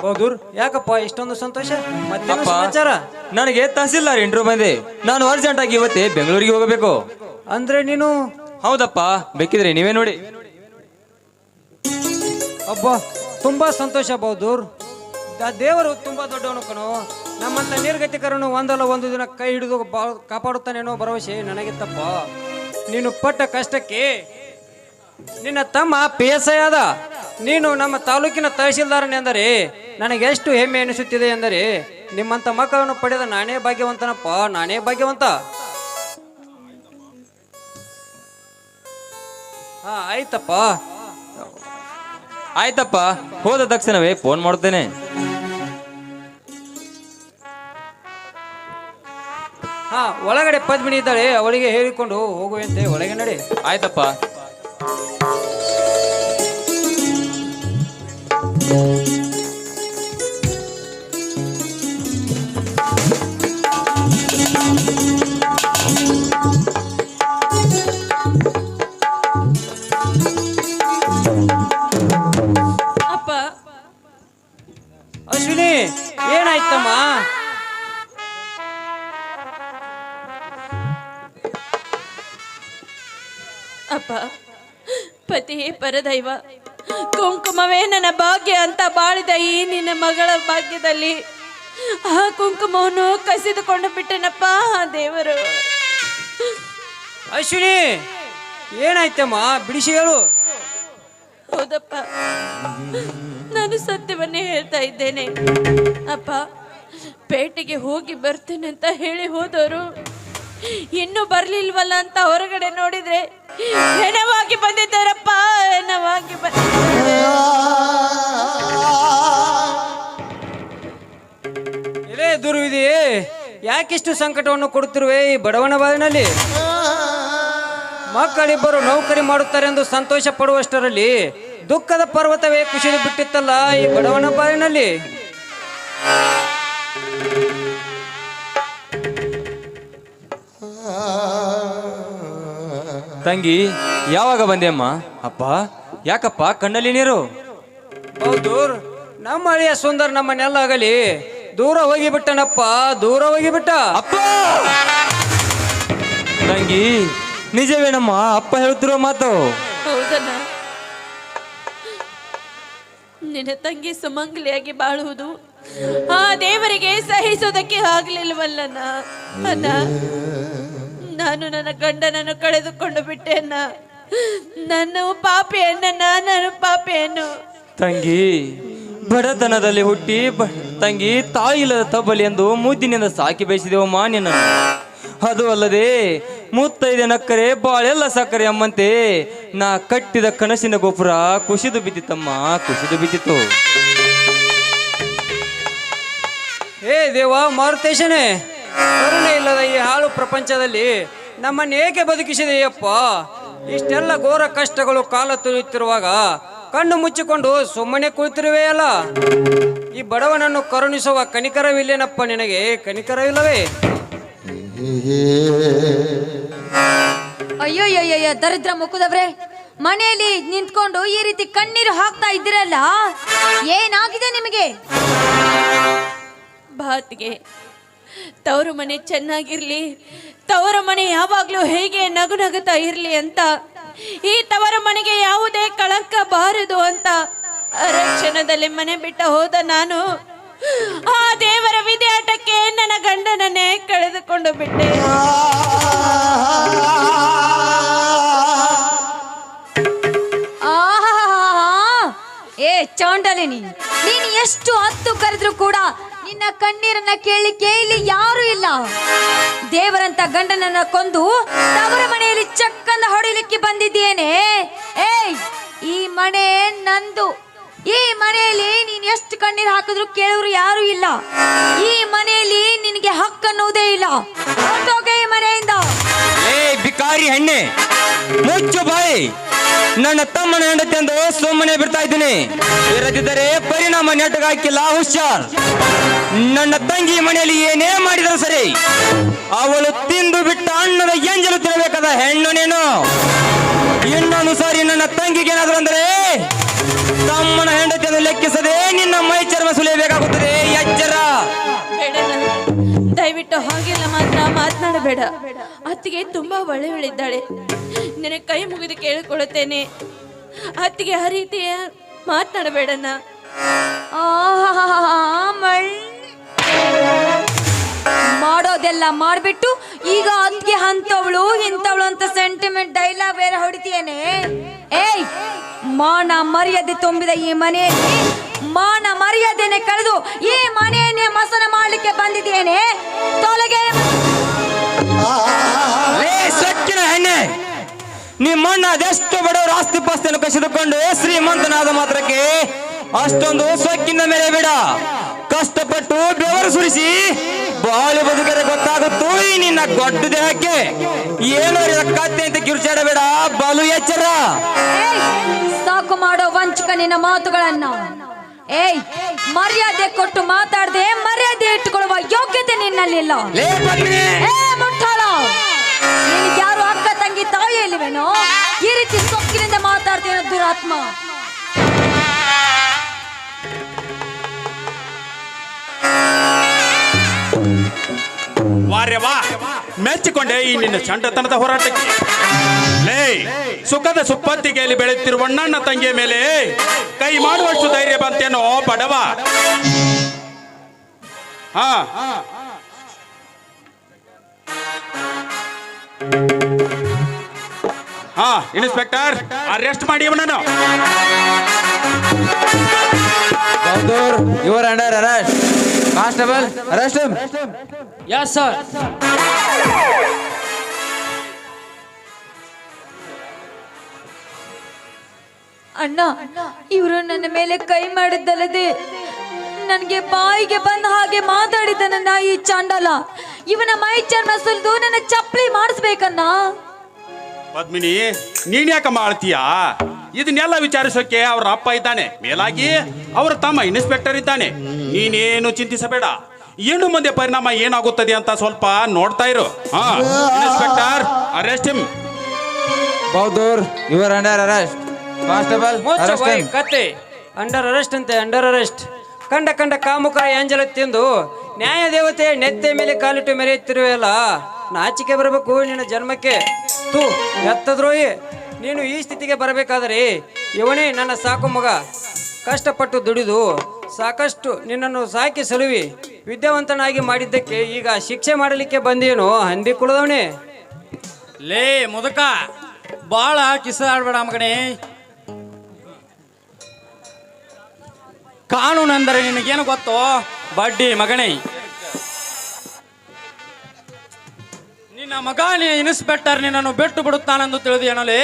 ಬೌದೂರ್ ಯಾಕಪ್ಪ ಇಷ್ಟೊಂದು ಸಂತೋಷ? ಮತ್ತೆ ಅಪ್ಪ ಸಮಾಚಾರ? ನನಗೆ ತಹಸೀಲ್ದಾರ್ ಇಂಟ್ರೂ ಬಂದೆ. ನಾನು ಅರ್ಜೆಂಟ್ ಆಗಿ ಇವತ್ತೇ ಬೆಂಗಳೂರಿಗೆ ಹೋಗಬೇಕು. ಅಂದ್ರೆ ನೀನು? ಹೌದಪ್ಪ ಬೇಕಿದ್ರೆ ನೀವೇ ನೋಡಿ. ಅಬ್ಬ ತುಂಬಾ ಸಂತೋಷ ಬೌದೂರ್ ದ- ದೇವರು ತುಂಬಾ ದೊಡ್ಡವನು ಕಣೋ. ನಮ್ಮಂತ ನಿರ್ಗತಿಕರನ್ನು ಒಂದಲ್ಲ ಒಂದು ದಿನ ಕೈ ಹಿಡಿದು ಬಾ- ಕಾಪಾಡುತ್ತಾನೇನೋ ಭರವಸೆ ನನಗಿತ್ತಪ್ಪ ನೀನು ಪಟ್ಟ ಕಷ್ಟಕ್ಕೆ ನಿನ್ನ ತಮ್ಮ ಪಿ ಎಸ್ ಐ ಆದ. ನೀನು ನಮ್ಮ ತಾಲೂಕಿನ ತಹಶೀಲ್ದಾರನೆಂದರೆ ನನಗೆ ಎಷ್ಟು ಹೆಮ್ಮೆ ಎನಿಸುತ್ತಿದೆ ಎಂದರೆ ನಿಮ್ಮಂತ ಮಕ್ಕಳನ್ನು ಪಡೆದ ನಾನೇ ಭಾಗ್ಯವಂತನಪ್ಪ ನಾನೇ ಭಾಗ್ಯವಂತ. ಹಾ ಆಯ್ತಪ್ಪ. ಆಯ್ತಪ್ಪ ಹೋದ ತಕ್ಷಣವೇ ಫೋನ್ ಮಾಡ್ತೇನೆ ಹಾ ಒಳಗಡೆ ಪದ್ಮಿನಿ ಇದ್ದಾಳೆ ಅವಳಿಗೆ ಹೇಳಿಕೊಂಡು ಹೋಗುವಂತೆ ಒಳಗೆ ನಡೆ. ಆಯ್ತಪ್ಪ. ಅಪ್ಪ. ಪತಿ ಪರದೈವ ಕುಂಕುಮವೇ ನನ್ನ ಭಾಗ್ಯ ಅಂತ ಬಾಳಿದ ಈ ನಿನ್ನ ಮಗಳ ಭಾಗ್ಯದಲ್ಲಿ ಆ ಕುಂಕುಮವನ್ನು ಕಸಿದುಕೊಂಡು ಬಿಟ್ಟನಪ್ಪ ದೇವರು. ಅಶ್ವಿನಿ ಏನಾಯ್ತಮ್ಮ? ಬಿಡಿಸಿ ಹೇಳು ಹೌದಪ್ಪ. ನಾನು ಸತ್ಯವನ್ನೇ ಹೇಳ್ತಾ ಇದ್ದೇನೆ. ಅಪ್ಪ ಪೇಟೆಗೆ ಹೋಗಿ ಬರ್ತೇನೆ ಅಂತ ಹೇಳಿ ಹೋದವರು. ಇನ್ನೂ ಬರ್ಲಿಲ್ವಲ್ಲ ಅಂತ ಹೊರಗಡೆ ನೋಡಿದ್ರೆ ಹೆಣವಾಗಿ ಬಂದಿದ್ದಾರಪ್ಪ ಹೆಣವಾಗಿ ಇದೇ ದುರ್ವಿಧಿ, ಯಾಕಿಷ್ಟು ಸಂಕಟವನ್ನು ಕೊಡುತ್ತಿರುವೆ ಈ ಬಡವನ ಬಾವಿನಲ್ಲಿ? ಮಕ್ಕಳಿಬ್ಬರು ನೌಕರಿ ಮಾಡುತ್ತಾರೆ ಎಂದು ಸಂತೋಷ ಪಡುವಷ್ಟರಲ್ಲಿ ದುಃಖದ ಪರ್ವತವೇ ಕುಸಿದು ಬಿಟ್ಟಿತ್ತಲ್ಲ ಈ ಬಡವನ ಬಾವಿನಲ್ಲಿ? ತಂಗಿ ಯಾವಾಗ ಬಂದೆ ಅಮ್ಮ ಅಪ್ಪ ಯಾಕಪ್ಪ ಕಣ್ಣಲ್ಲಿ ನೀರು? ಹೌದು ನಮ್ಮ ಹಳೆಯ ಸುಂದರ್ ನಮ್ಮನೆಲ್ಲ ಆಗಲಿ ದೂರ ಹೋಗಿಬಿಟ್ಟನಪ್ಪ ದೂರ ಹೋಗಿಬಿಟ್ಟ. ಅಪ್ಪ! ತಂಗಿ ನಿಜವೇನಮ್ಮ? ಅಪ್ಪ ಹೇಳ್ತಿರೋ ಮಾತು. ಹೌದಣ್ಣ. ನಿನ್ನ ತಂಗಿ ಸುಮಂಗಲಿಯಾಗಿ ಬಾಳುವುದು ಆ ದೇವರಿಗೆ ಸಹಿಸೋದಕ್ಕೆ ಆಗ್ಲಿಲ್ವಲ್ಲಣ್ಣ. ಅಣ್ಣ ನಾನು ನನ್ನ ಗಂಡನನ್ನು ಕಳೆದುಕೊಂಡು ಬಿಟ್ಟೆನ್ನ? ನನ್ನ ನಾನು ಪಾಪಿ ಅಣ್ಣನ ನಾನು ಪಾಪೆಯನ್ನು? ತಂಗಿ ಬಡತನದಲ್ಲಿ ಹುಟ್ಟಿ ಬ- ತಂಗಿ ತಾಯಿ ಇಲ್ಲದ ತಬ್ಬಲಿ ಎಂದು ಮುದ್ದಿನಿಂದ ಸಾಕಿ ಬೇಯಿಸಿದೆವಮ್ಮ ನಿನ್ನ ಅದು ಅಲ್ಲದೆ ಮುತ್ತೈದೆ ನಕ್ಕರೆ ಬಾಳೆಲ್ಲ ಸಕ್ಕರೆ ಅಮ್ಮಂತೆ. ನಾ ಕಟ್ಟಿದ ಕನಸಿನ ಗೋಪುರ ಕುಸಿದು ಬಿದ್ದಿತ್ತಮ್ಮ ಕುಸಿದು ಬಿದ್ದಿತ್ತು. ಏ ದೇವ ಮಾರುತೇಶನೇ ಕರುಣೆ ಇಲ್ಲದ ಈ ಹಾಳು ಪ್ರಪಂಚದಲ್ಲಿ ನಮ್ಮನ್ನು ಏಕೆ ಬದುಕಿಸಿದೆಯಪ್ಪ? ಇಷ್ಟೆಲ್ಲ ಘೋರ ಕಷ್ಟಗಳು ಕಾಲ ತುಳಿಯುತ್ತಿರುವಾಗ ಕಣ್ಣು ಮುಚ್ಚಿಕೊಂಡು ಸುಮ್ಮನೆ ಕುಳಿತಿರುವೆಯಲ್ಲ ಈ ಬಡವನನ್ನು ಕರುಣಿಸುವ ಕನಿಕರವಿಲ್ಲೇನಪ್ಪ ನಿನಗೆ? ಕನಿಕರವಿಲ್ಲವೇ? ಅಯ್ಯೋ ಅಯ್ಯೋ ದರಿದ್ರ ಮುಕುದವ್ರೆ. ಮನೆಯಲ್ಲಿ ನಿಂತ್ಕೊಂಡು ಈ ರೀತಿ ಕಣ್ಣೀರು ಹಾಕ್ತಾ ಇದ್ದೀರಲ್ಲ? ಏನಾಗಿದೆ ನಿಮಗೆ? ಬಾತ್ಗೆ ತವರು ಮನೆ ಚೆನ್ನಾಗಿರ್ಲಿ, ತವರ ಮನೆ ಯಾವಾಗ್ಲೂ ಹೇಗೆ ನಗು ನಗುತ್ತಾ ಇರ್ಲಿ ಅಂತ, ಈ ತವರ ಮನೆಗೆ ಯಾವುದೇ ಕಳಂಕ ಬಾರದು ಅಂತ ಅರಕ್ಷಣದಲ್ಲಿ ಮನೆ ಬಿಟ್ಟ ಹೋದ ನಾನು ಆ ದೇವರ ವಿದ್ಯಾಟಕ್ಕೆ ನನ್ನ ಗಂಡನನ್ನೇ ಕಳೆದುಕೊಂಡು ಬಿಟ್ಟೆ. ಏ ಚೌಂಡಲಿನಿ, ನೀನು ಎಷ್ಟು ಹತ್ತು ಕರೆದ್ರು ಕೂಡ ನಿನ್ನ ಕಣ್ಣೀರನ್ನ ಕೇಳಲಿಕ್ಕೆ ಇಲ್ಲಿ ಯಾರು ಇಲ್ಲ. ದೇವರಂತ ಗಂಡನನ್ನ ಕೊಂದು ತವರ ಮನೆಯಲ್ಲಿ ಚಕ್ಕಂದ ಹೊಡಿಲಿಕ್ಕೆ ಬಂದಿದ್ದೇನೆ. ಏಯ್, ಈ ಮನೆ ನಂದು. ಈ ಮನೆಯಲ್ಲಿ ನೀನ್ ಎಷ್ಟು ಕಣ್ಣೀರು ಹಾಕಿದ್ರು ಕೇಳೋರು ಯಾರು ಇಲ್ಲ. ಈ ಮನೆಯಲ್ಲಿ ನಿನಗೆ ಅನ್ನೋದೇ ಇಲ್ಲ. ಈ ಮನೆಯಿಂದ. ಏ ಬಿಕಾರಿ ಹೆಣ್ಣೆ, ಮುಚ್ಚು ಬಾಯಿ. ನನ್ನ ತಮ್ಮನ ಹೆಂಡತಿಯಂದು ಸುಮ್ಮನೆ ಬಿಡ್ತಾ ಇದ್ದೀನಿ. ಇರದಿದ್ದರೆ ಪರಿಣಾಮ ನೆಟ್ಟಗಾಕಿಲ್ಲ, ಹುಷಾರ್. ನನ್ನ ತಂಗಿ ಮನೆಯಲ್ಲಿ ಏನೇ ಮಾಡಿದರೂ ಸರಿ, ಅವಳು ತಿಂದು ಬಿಟ್ಟ ಅಣ್ಣದ ಎಂಜಲು ತಿನ್ನಬೇಕಾದ ಹೆಣ್ಣು ನೀನು. ಇನ್ನೊಂದು ಸಾರಿ ನನ್ನ ತಂಗಿಗೆ ಏನಾದ್ರು ಅಂದ್ರೆ, ತಮ್ಮನ ಹೆಂಡತಿಯನ್ನು ಲೆಕ್ಕಿಸದೆ ನಿನ್ನ ಮೈ ಚರ್ಮ ಸುಲಿಯಬೇಕಾಗುತ್ತದೆ. ಎಚ್ಚರ. ದಯವಿಟ್ಟು ಹಾಗೆಲ್ಲ ಮಾತ್ರ ಮಾತನಾಡಬೇಡ. ಅತ್ತಿಗೆ ತುಂಬಾ ಒಳ್ಳೆಯವಳಿದ್ದಾಳೆ. ನಿನಗೆ ಕೈ ಮುಗಿದು ಕೇಳಿಕೊಳ್ಳುತ್ತೇನೆ. ಅತ್ತಿಗೆ ಆ ರೀತಿ ಮಾತನಾಡಬೇಡಣ್ಣ. ಮಾಡೋದೆಲ್ಲ ಮಾಡ್ಬಿಟ್ಟು ಈಗ ಅತ್ತಿಗೆ ಅಂತವಳು ಇಂಥವಳು ಅಂತ ಸೆಂಟಿಮೆಂಟ್ ಡೈಲಾಗ್ ಬೇರೆ ಹೊಡಿತೀಯೇನೆ. ಏಯ್, ಮಾನ ಮರ್ಯಾದೆ ತುಂಬಿದ ಈ ಮನೆಯಲ್ಲಿ ಮಾನ ಮರ್ಯಾದೆನೆ ಕಳೆದು ಈ ಮನೆಯನ್ನೇ ಮಸನ ಮಾಡಲಿಕ್ಕೆ ಬಂದಿದ್ದೇನೆ ತೊಲಗೆ ನಿಮ್ಮಣ್ಣ ಅದೆಷ್ಟು ಬಡವರು ಆಸ್ತಿ ಪಾಸ್ತಿಯನ್ನು ಕಸಿದುಕೊಂಡು ಶ್ರೀಮಂತನಾದ ಮಾತ್ರಕ್ಕೆ ಅಷ್ಟೊಂದು ಸೊಕ್ಕಿನ ಮೇಲೆ ಬಿಡ. ಕಷ್ಟಪಟ್ಟು ಬೆವರು ಸುರಿಸಿ ಬಾಳು ಬದುಕರೆ ಗೊತ್ತಾಗುತ್ತೋ ಈ ನಿನ್ನ ಗೊಡ್ಡ ದೇಹಕ್ಕೆ? ಏನೋ ಕತ್ತೆ ಅಂತ ಕಿರುಚಾಡಬೇಡ ಬಲು ಎಚ್ಚರ. ಸಾಕು ಮಾಡೋ ವಂಚಕ ನಿನ್ನ ಮಾತುಗಳನ್ನ. ಏಯ್ ಮರ್ಯಾದೆ ಕೊಟ್ಟು ಮಾತಾಡದೆ ಮರ್ಯಾದೆ ಇಟ್ಟುಕೊಳ್ಳುವ ಯೋಗ್ಯತೆ ನಿನ್ನಲ್ಲಿಲ್ಲ. ಏ ಮುಟ್ಟಾಳ. ನಿನಗೆ ಯಾರು ತಂಗಿ ತಾಯಿ ಇಲ್ವೇನೋ ಈ ರೀತಿ ಸೊಕ್ಕಿನಿಂದ ಮಾತಾಡ್ತೇನೆ ದುರಾತ್ಮ. ವಾರ್ಯವಾ ಮೆಚ್ಚಿಕೊಂಡೆ ಈ ನಿನ್ನ ಚಂಡತನದ ಹೋರಾಟಕ್ಕೆ. ಲೇ, ಸುಖದ ಸುಪ್ಪತ್ತಿಗೆಯಲ್ಲಿ ಬೆಳೆಯುತ್ತಿರುವ ಅಣ್ಣನ ತಂಗಿಯ ಮೇಲೆ ಕೈ ಮಾಡುವಷ್ಟು ಧೈರ್ಯ ಬಂತೇನೋ, ಬಡವ. ಹಾ ಹಾ ಇನ್ಸ್ಪೆಕ್ಟರ್ ಅರೆಸ್ಟ್ ಮಾಡಿ ಇವನನ್ನು your under arrest constable arrest yes sir ಅಣ್ಣ ಇವರು ನನ್ನ ಮೇಲೆ ಕೈ ಮಾಡಿದ್ದಲ್ಲದೆ ನನಗೆ ಬಾಯಿಗೆ ಬಂದ ಹಾಗೆ ಮಾತಾಡಿದ ನನ್ನ ಈ ಚಾಂಡಲ. ಇವನ ಮೈ ಚರ್ಮ ಸುಲಿದು ನನ್ನ ಚಪ್ಪಲಿ ಮಾಡಿಸ್ಬೇಕನ್ನ ಪದ್ಮಿನಿ ನೀನ್ ಯಾಕ ಮಾಡ್ತೀಯ? ಇದನ್ನೆಲ್ಲ ವಿಚಾರಿಸೋಕೆ ಅವ್ರ ಅಪ್ಪ ಇದ್ದಾನೆ. ಮೇಲಾಗಿ ಅವರ ತಮ್ಮ ಇನ್ಸ್ಪೆಕ್ಟರ್ ಇದ್ದಾನೆ. ನೀನೇನು ಚಿಂತಿಸಬೇಡ. ಏನು ಮುಂದೆ ಪರಿಣಾಮ ಏನಾಗುತ್ತದೆ ಅಂತ ಸ್ವಲ್ಪ ನೋಡ್ತಾ ಇರು. ಹಾ inspector arrest him ಬೌದೂರ್ your under arrest constable arrest ಕತ್ತೆ. ಅಂಡರ್ ಅರೆಸ್ಟ್ ಅಂತೆ ಅಂಡರ್ ಅರೆಸ್ಟ್ ಕಂಡ ಕಂಡ ಕಾಮುಕ ಎಂಜಲ ತಿಂದು ನ್ಯಾಯ ದೇವತೆ ನೆತ್ತೆ ಮೇಲೆ ಕಾಲಿಟ್ಟು ಮೆರೆಯುತ್ತಿರುವೆಯಲ್ಲ. ನಾಚಿಕೆ ಬರಬೇಕು ನಿನ್ನ ಜನ್ಮಕ್ಕೆ. ತೂ ಎತ್ತದ್ರೋಯಿ ನೀನು ಈ ಸ್ಥಿತಿಗೆ ಬರಬೇಕಾದರೆ ಇವನೇ ನನ್ನ ಸಾಕು ಮಗ. ಕಷ್ಟಪಟ್ಟು ದುಡಿದು ಸಾಕಷ್ಟು ನಿನ್ನನ್ನು ಸಾಕಿ ಸಲುವಿ. ವಿದ್ಯಾವಂತನಾಗಿ ಮಾಡಿದ್ದಕ್ಕೆ ಈಗ ಶಿಕ್ಷೆ ಮಾಡಲಿಕ್ಕೆ ಬಂದೇನು ಹಂದಿ ಕುಳದವನೇ ಲೇ, ಮುದಕ, ಬಾಳ ಕಿಸಾಡ್ಬೇಡ ಮಗನೇ. ಕಾನೂನು ಅಂದರೆ ನಿನಗೇನು ಗೊತ್ತೋ? ಬಡ್ಡಿ ಮಗನೇ. ನಿನ್ನ ಮಗ ಇನ್ಸ್ಪೆಕ್ಟರ್ ನಿನ್ನನ್ನು ಬಿಟ್ಟು ಬಿಡುತ್ತಾನೆಂದು ತಿಳಿದೇನಲ್ಲಿ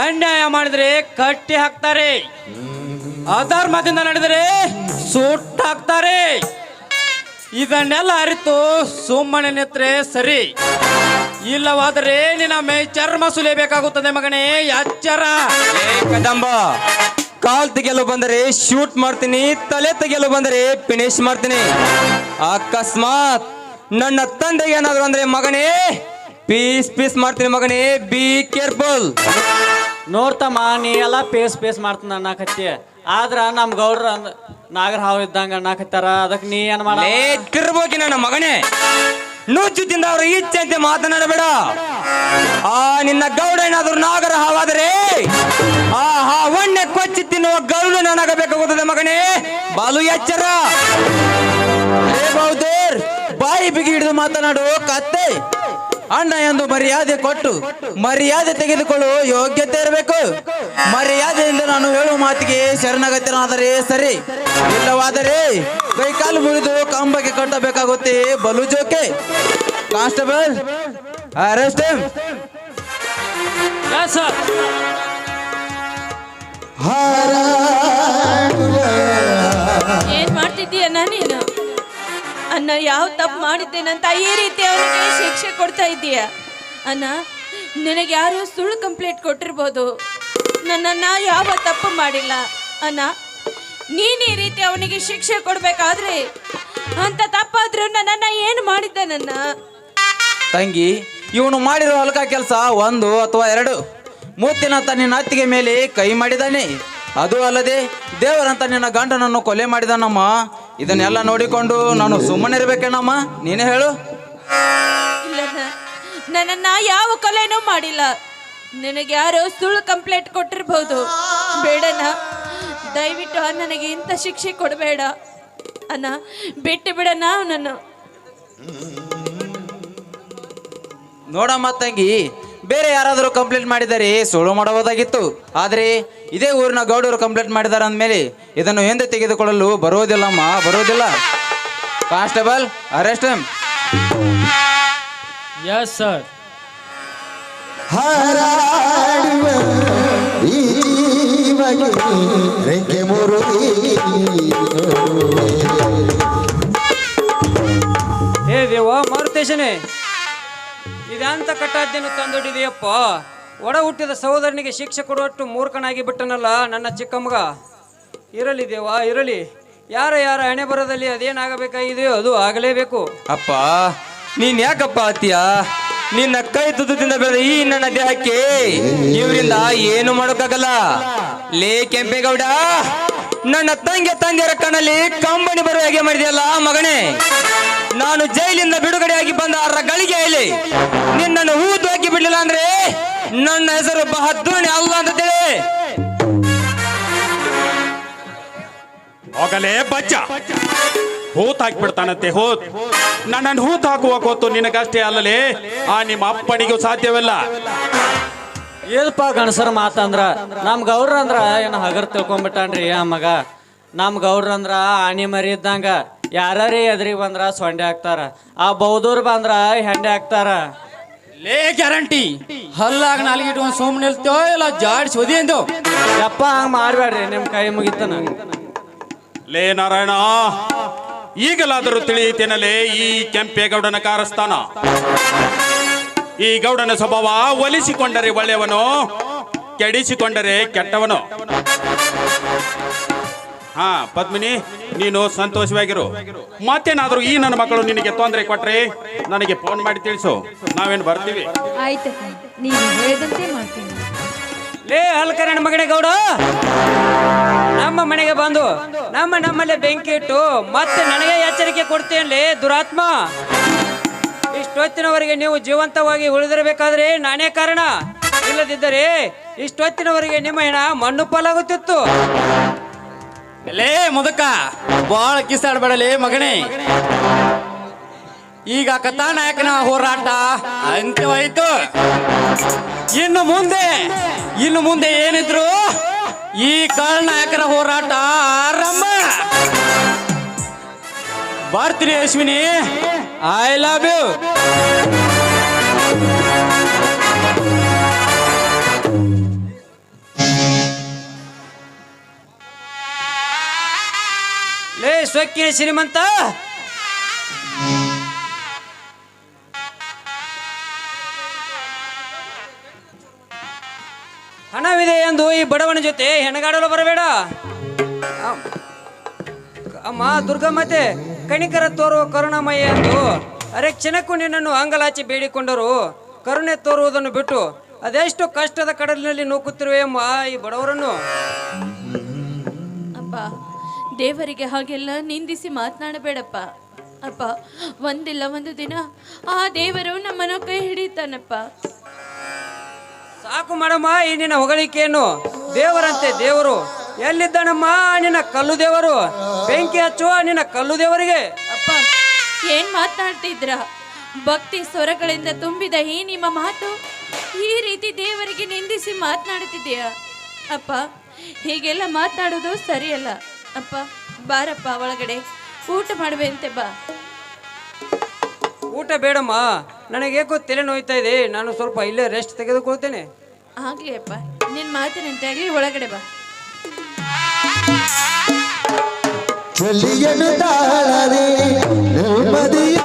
ಅನ್ಯಾಯ ಮಾಡಿದರೆ ಕಟ್ಟಿ ಹಾಕ್ತಾರೆ. ಅಧರ್ಮದಿಂದ ನಡೆದರೆ ಸುಟ್ಟು ಹಾಕ್ತಾರೆ. ಇದನ್ನೆಲ್ಲ ಅರಿತು ಸುಮ್ಮನೆ ನಿತ್ರೆ ಸರಿ. ಇಲ್ಲವಾದರೆ ನಿನ್ನ ಮೈ ಚರ್ಮ ಸುಲಿಯಬೇಕಾಗುತ್ತದೆ ಮಗನೇ, ಎಚ್ಚರ. ಕದಂಬ, ಕಾಲ್ ತೆಗೆಯಲು ಬಂದರೆ ಶೂಟ್ ಮಾಡ್ತೀನಿ, ತಲೆ ತೆಗೆಯಲು ಬಂದರೆ ಫಿನಿಶ್ ಮಾಡ್ತೀನಿ. ಅಕಸ್ಮಾತ್ ನನ್ನ ತಂದೆ ಏನಾದ್ರು ಅಂದ್ರೆ ಮಗನೇ ಪೀಸ್ ಪೀಸ್ ಮಾಡ್ತೀನಿ ಮಗನೇ ಬಿ ಕೇರ್ಫುಲ್ ನೋಡ್ತಮ್ಮ ನೀ ಎಲ್ಲ ಪೇಸ್ ಪೇಸ್ ಮಾಡ್ತಾನ ಅನ್ನಕತ್ತಿ. ಆದ್ರ ನಮ್ ಗೌಡ್ರ ಅಂದ್- ನಾಗರ ಹಾವು ಇದ್ದಂಗ ಅನ್ನಕತ್ತಾರ. ಅದಕ್ಕೆ ನೀ ಏನ್ ಮಾಡ ನನ್ನ ಮಗನೇ. ನುಚ್ಚುತ್ತಿಂದ ಅವ್ರ ಇಚ್ಛೆ ಅಂತ ಮಾತನಾಡಬೇಡ. ಆ ನಿನ್ನ ಗೌಡ ಏನಾದ್ರು ನಾಗರ ಹಾವಾದರೆ ಆ ಹಾವನ್ನೇ ಕೊಚ್ಚಿ ತಿನ್ನುವ ಗರುಡು ನನಗಬೇಕಾಗುತ್ತದೆ ಮಗನೇ. ಬಾಲು ಎಚ್ಚರ. ಹೇ ಬೌದ್ಧರ್ ಬಾಯಿ ಬಿಗಿ ಹಿಡಿದು ಮಾತನಾಡು ಕತ್ತೆ ಅಣ್ಣ ಎಂದು ಮರ್ಯಾದೆ ಕೊಟ್ಟು ಮರ್ಯಾದೆ ತೆಗೆದುಕೊಳ್ಳುವ ಯೋಗ್ಯತೆ ಇರಬೇಕು. ಮರ್ಯಾದೆಯಿಂದ ನಾನು ಹೇಳುವ ಮಾತಿಗೆ ಶರಣಾಗತನಾದರೆ ಸರಿ ಇಲ್ಲವಾದರೆ ಕೈಕಾಲು ಮುರಿದು ಕಂಬಕ್ಕೆ ಕಟ್ಟಬೇಕಾಗುತ್ತೆ ಬಲು ಜೋಕೆ ಕಾನ್ಸ್ಟೇಬಲ್ ಅರೆಸ್ಟ್ ಏನ್ ಮಾಡ್ತಿದ್ದೀಯ ನೀನು? ಅಣ್ಣ, ಯಾವ ತಪ್ಪು ಮಾಡಿದ್ದೇನಂತ ಈ ರೀತಿ ಅವನಿಗೆ ಶಿಕ್ಷೆ ಕೊಡ್ತಾ ಇದ್ದೀಯ? ಅನ್ನ ನಿನಗೆ ಯಾರು ಸುಳ್ಳು ಕಂಪ್ಲೇಂಟ್ ಕೊಟ್ಟಿರ್ಬೋದು? ನನ್ನನ್ನ ಯಾವ ತಪ್ಪು ಮಾಡಿಲ್ಲ. ಅನ್ನ ನೀನು ಈ ರೀತಿ ಅವನಿಗೆ ಶಿಕ್ಷೆ ಕೊಡ್ಬೇಕಾದ್ರೆ ಅಂತ ತಪ್ಪಾದ್ರೂ ನನ್ನನ್ನ ಏನು ಮಾಡಿದ್ದೆ ನನ್ನ ತಂಗಿ, ಇವನು ಮಾಡಿರೋ ಹೊಲಕ ಕೆಲಸ ಒಂದು ಅಥವಾ ಎರಡು. ಮೂತಿನಂತ ನಿನ್ನ ಅತ್ತಿಗೆ ಮೇಲೆ ಕೈ ಮಾಡಿದಾನೆ. ಅದು ಅಲ್ಲದೆ ದೇವರಂತ ನಿನ್ನ ಗಂಡನನ್ನು ಕೊಲೆ ಮಾಡಿದಾನಮ್ಮ. ಇದನ್ನೆಲ್ಲ ನೋಡಿಕೊಂಡು ನಾನು ಸುಮ್ಮನೆ ಇರ್ಬೇಕೇನಮ್ಮ ನೀನೇ ಹೇಳು. ನನ್ನನ್ನ ಯಾವ ಕೊಲೆನೂ ಮಾಡಿಲ್ಲ. ನಿನಗೆ ಯಾರೋ ಸುಳ್ಳು ಕಂಪ್ಲೇಂಟ್ ಕೊಟ್ಟಿರ್ಬೋದು. ಬೇಡನ ದಯವಿಟ್ಟು ನನಗೆ ಇಂಥ ಶಿಕ್ಷೆ ಕೊಡಬೇಡ. ಅನ್ನ ಬಿಟ್ಟು ಬಿಡನ ನಾನು ನೋಡಮ್ಮ ತಂಗಿ ಬೇರೆ ಯಾರಾದರೂ ಕಂಪ್ಲೇಂಟ್ ಮಾಡಿದರೆ ಸುಳ್ಳು ಮಾಡಬಹುದಾಗಿತ್ತು. ಆದರೆ ಇದೇ ಊರಿನ ಗೌಡರು ಕಂಪ್ಲೇಂಟ್ ಮಾಡಿದ್ದಾರೆ ಅಂದಮೇಲೆ ಇದನ್ನು ಎಂದು ತೆಗೆದುಕೊಳ್ಳಲು ಬರುವುದಿಲ್ಲಮ್ಮ ಬರುವುದಿಲ್ಲ. ಕಾನ್ಸ್ಟೇಬಲ್ ಅರೆಸ್ಟ್ ಎಸ್ ಸರ್ ರೆಕ್ಕೆ ಹೇ ದೇವ ಮಾರುತೇಶನೇ. ಇದಂತ ಕಟ್ಟಾದ್ದೇನು ತಂದೊಡಿದೆಯಪ್ಪ ಒಡ ಹುಟ್ಟಿದ ಸಹೋದರನಿಗೆ ಶಿಕ್ಷೆ ಕೊಡುವಷ್ಟು ಮೂರ್ಖನಾಗಿ ಬಿಟ್ಟನಲ್ಲ ನನ್ನ ಚಿಕ್ಕಮ್ಮಗ ಇರಲಿ ದೇವಾ ಇರಲಿ. ಯಾರ ಯಾರ ಹಣೆ ಬರದಲ್ಲಿ ಅದೇನಾಗಬೇಕಾಗಿದೆಯೋ ಅದು ಆಗಲೇಬೇಕು. ಅಪ್ಪ, ನೀನ್ ಯಾಕಪ್ಪ ನಿನ್ನ ಕೈ ತುತ್ತದಿಂದ ಬೆಳೆದ ಈ ನನ್ನ ದೇಹಕ್ಕೆ ಇವರಿಂದ ಏನು ಮಾಡೋಕ್ಕಾಗಲ್ಲ? ಲೇ ಕೆಂಪೇಗೌಡ, ನನ್ನ ತಂಗಿ ತಂದೆಯರ ಕಣ್ಣಲ್ಲಿ ಕಂಬನಿ ಬರುವ ಹಾಗೆ ಮಾಡಿದೆಯಲ್ಲ ಮಗನೇ. ನಾನು ಜೈಲಿಂದ ಬಿಡುಗಡೆಯಾಗಿ ಬಂದ ಅವರ ಗಳಿಗೆ ಇಲ್ಲಿ ನಿನ್ನನ್ನು ಹೂತು ಹಾಕಿ ಬಿಡಲಿಲ್ಲ ಅಂದ್ರೆ ನನ್ನ ಹೆಸರು ಬಹದ್ದೂಣಿ ಅಲ್ಲ ಅಂತ ತಿಳಿ. ಹೋಗಲೇ ಬಚ್ಚ. ಹೂತ್ ಹಾಕ್ಬಿಡ್ತಾನಂತೆ ಹೂತ್. ನನ್ನನ್ನು ಹೂತ್ ಹಾಕುವ ಕೋತು ನಿನಗಷ್ಟೇ ಅಲ್ಲಲೇ? ಆ ನಿಮ್ಮ ಅಪ್ಪನಿಗೂ ಸಾಧ್ಯವಿಲ್ಲ. ಏನಪ್ಪ ಗಣಸರ್ ಮಾತಂದ್ರ ನಮ್ ಗೌಡ್ರ ಅಂದ್ರ ಏನ ಹಗರ್ ತಿಳ್ಕೊಂಬಿಟ್ಟಾನ್ರಿ ಆ ಮಗ. ನಮ್ ಗೌಡ್ರ ಅಂದ್ರ ಆನಿ ಮರಿ ಇದ್ದಂಗ. ಯಾರೇ ಎದ್ರಿಗೆ ಬಂದ್ರ ಸೊಂಡೆ ಹಾಕ್ತಾರ. ಆ ಬೌದೂರ್ ಬಂದ್ರ ಹೆಂಡೆ ಹಾಕ್ತಾರ. ಲೇ ಗ್ಯಾರಂಟಿ. ಹಲ್ಲಾಗ ನಾಲ್ಗಿಟ್ಟು ಒಂದು ಸೋಮ್ ನಿಲ್ತೋ ಇಲ್ಲ ಜಾಡ್ ಸುದಿ ಎಂದು ಯಪ್ಪ ಹಂಗ ಮಾಡ್ಬೇಡ್ರಿ ನಿಮ್ ಕೈ ಮುಗಿತನ. ಲೇ ನಾರಾಯಣ ಈಗಲಾದರೂ ತಿಳಿಯಿತೇನಲೇ ಈ ಕೆಂಪೇಗೌಡನ ಕಾರಸ್ಥಾನ? ಈ ಗೌಡನ ಸ್ವಭಾವ ಒಲಿಸಿಕೊಂಡರೆ ಒಳ್ಳೆಯವನು ಕೆಡಿಸಿಕೊಂಡರೆ ಕೆಟ್ಟವನು? ಹಾ ಪದ್ಮಿನಿ ನೀನು ಸಂತೋಷವಾಗಿರು. ಮತ್ತೇನಾದ್ರೂ ಈ ನನ್ನ ಮಕ್ಕಳು ನಿನಗೆ ತೊಂದರೆ ಕೊಟ್ರೆ ನನಗೆ ಫೋನ್ ಮಾಡಿ ತಿಳಿಸು. ನಾವೇನು ಬರ್ತೀವಿ? ಆಯ್ತು ನೀನು ಹೇಳಿದಂತೆ ಮಾಡ್ತೀನಿ. ಲೇ ಹಲ್ಕರಣ ಮಗನೇ ಗೌಡ. ನಮ್ಮ ಮನೆಗೆ ಬಂದು ನಮ್ಮ ನಮ್ಮಲ್ಲೇ ಬೆಂಕಿ ಇಟ್ಟು ಮತ್ತೆ ನನಗೆ ಎಚ್ಚರಿಕೆ ಕೊಡ್ತೇನೆ ದುರಾತ್ಮ? ಇಷ್ಟೊತ್ತಿನವರೆಗೆ ನೀವು ಜೀವಂತವಾಗಿ ಉಳಿದಿರಬೇಕಾದ್ರೆ ನಾನೇ ಕಾರಣ. ಇಲ್ಲದಿದ್ದರೆ ಇಷ್ಟೊತ್ತಿನವರೆಗೆ ನಿಮ್ಮ ಹೆಣ ಮಣ್ಣು ಪಾಲಾಗುತ್ತಿತ್ತು. ಲೇ, ಮುದಕ, ಬಾಳ ಕಿಸಾಡ್ಬೇಡಲೇ ಮಗನೇ. ಈಗ ಕಥಾನಾಯಕನ ಹೋರಾಟ ಅಂತ್ಯವಾಯಿತು. ಇನ್ನು ಮುಂದೆ ಇನ್ನು ಮುಂದೆ ಏನಿದ್ರು ಈ ನಾಯಕನ ಹೋರಾಟ ಆರಂಭ. ಬರ್ತೀನಿ ಅಶ್ವಿನಿ ಐ ಲವ್ ಯು ಲೇ, ಸೊಕ್ಕಿನ ಶ್ರೀಮಂತ! ಹಣವಿದೆ ಎಂದು ಈ ಬಡವನ ಜೊತೆ ಹೆಣಗಾಡಲು ಬರಬೇಡ. ಅಮ್ಮ ಅಮ್ಮ ದುರ್ಗಮ್ಮತೆ ಕಣಿಕರ ತೋರುವ ಕರುಣಾಮಯ ಎಂದು ಅರೆ ಕ್ಷಣಕ್ಕೂ ನಿನ್ನನ್ನು ಅಂಗಲಾಚಿ ಬೇಡಿಕೊಂಡರು. ಕರುಣೆ ತೋರುವುದನ್ನು ಬಿಟ್ಟು ಅದೆಷ್ಟು ಕಷ್ಟದ ಕಡಲಿನಲ್ಲಿ ನೂಕುತ್ತಿರುವೆ ಅಮ್ಮ ಈ ಬಡವರನ್ನು. ದೇವರಿಗೆ ಹಾಗೆಲ್ಲ ನಿಂದಿಸಿ ಮಾತನಾಡಬೇಡಪ್ಪ. ಅಪ್ಪ ಒಂದಿಲ್ಲ ಒಂದು ದಿನ ಆ ದೇವರು ನಮ್ಮನ್ನು ಕೈ ಹಿಡಿತಾನಪ್ಪ ಸಾಕು ಮಾಡಮ್ಮ ಈ ನಿನ್ನ ಹೊಗಳಿಕೆಯನ್ನು. ದೇವರಂತೆ ದೇವರು. ಎಲ್ಲಿದ್ದಾನಮ್ಮ ನಿನ್ನ ಕಲ್ಲು ದೇವರು? ಬೆಂಕಿ ಹಚ್ಚುವ ನಿನ್ನ ಕಲ್ಲು ದೇವರಿಗೆ? ಅಪ್ಪ ಏನ್ ಮಾತನಾಡ್ತಿದ್ರ ಭಕ್ತಿ ಸ್ವರಗಳಿಂದ ತುಂಬಿದ ಈ ನಿಮ್ಮ ಮಾತು ಈ ರೀತಿ ದೇವರಿಗೆ ನಿಂದಿಸಿ ಮಾತನಾಡುತ್ತಿದ್ದೀಯ? ಅಪ್ಪ ಹೀಗೆಲ್ಲ ಮಾತನಾಡೋದು ಸರಿಯಲ್ಲ. ಅಪ್ಪ ಬಾರಪ್ಪ ಒಳಗಡೆ. ಊಟ ಮಾಡುವಂತೆ ಬಾ. ಊಟ ಬೇಡಮ್ಮ. ನನಗೇಕೋ ತಲೆ ನೋಯ್ತಾ ಇದೆ. ನಾನು ಸ್ವಲ್ಪ ಇಲ್ಲೇ ರೆಸ್ಟ್ ತೆಗೆದುಕೊಳ್ತೇನೆ. ಆಗ್ಲಿ ಅಪ್ಪ. ನಿನ್ ಮಾತಿನಂತಾಗ್ಲಿ ಒಳಗಡೆ ಬಾ. ಚಲಿಯನು ತಾಳರಿ ನೆಮ್ಮದಿಯ